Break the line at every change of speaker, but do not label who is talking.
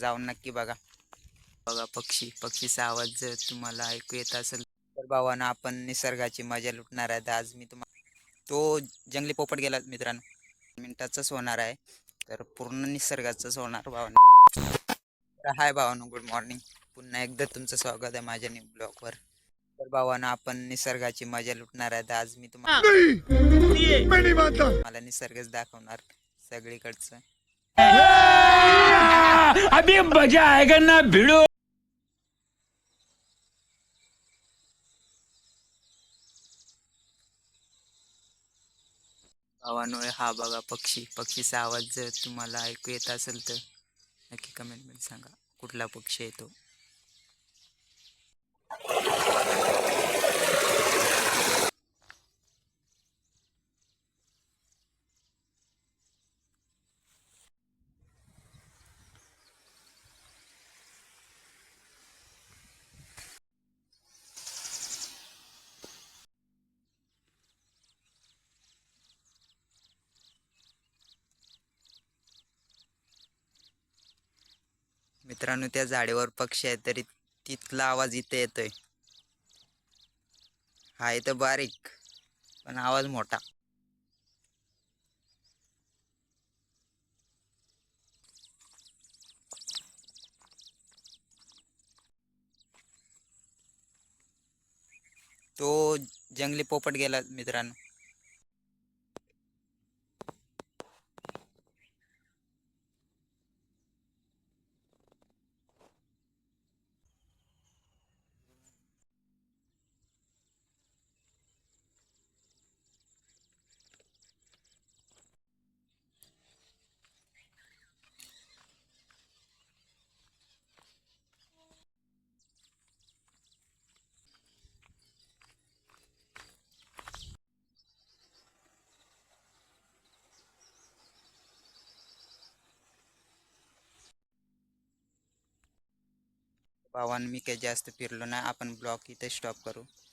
जाऊन नक्की बघा. बघा पक्षी पक्षीचा आवाज जर तुम्हाला ऐकू येत असेल तर भावानं आपण निसर्गाची मजा लुटणार आहे आज मी तुम्हाला तो जंगली पोपट गेला मित्रांनो. मिनिटाचाच होणार आहे. तर पूर्ण निसर्गाचंच होणार भावानं. हाय भावानो गुड मॉर्निंग. पुन्हा एकदा तुमचं स्वागत आहे माझ्या न्यू ब्लॉगवर तर भावानं आपण निसर्गाची मजा लुटणार आहे आज मी तुम्हाला मला निसर्गच दाखवणार सगळीकडचं.
अभी मजा आएगा ना भिड़ो।
भावानो हा बघा पक्षी. पक्षीचा आवाज जर तुम्हाला ऐकू येत असेल तर नक्की कमेंटमध्ये सांगा. कुठला पक्षी येतो मित्रांनो त्या झाडेवर पक्षी आहे तरी तिथला आवाज इथे येतोय. हा इथं बारीक पण आवाज मोठा. तो जंगली पोपट गेला मित्रांनो. भावानं मी काही जास्त फिरलो नाही. आपण ब्लॉक इथे स्टॉप करू.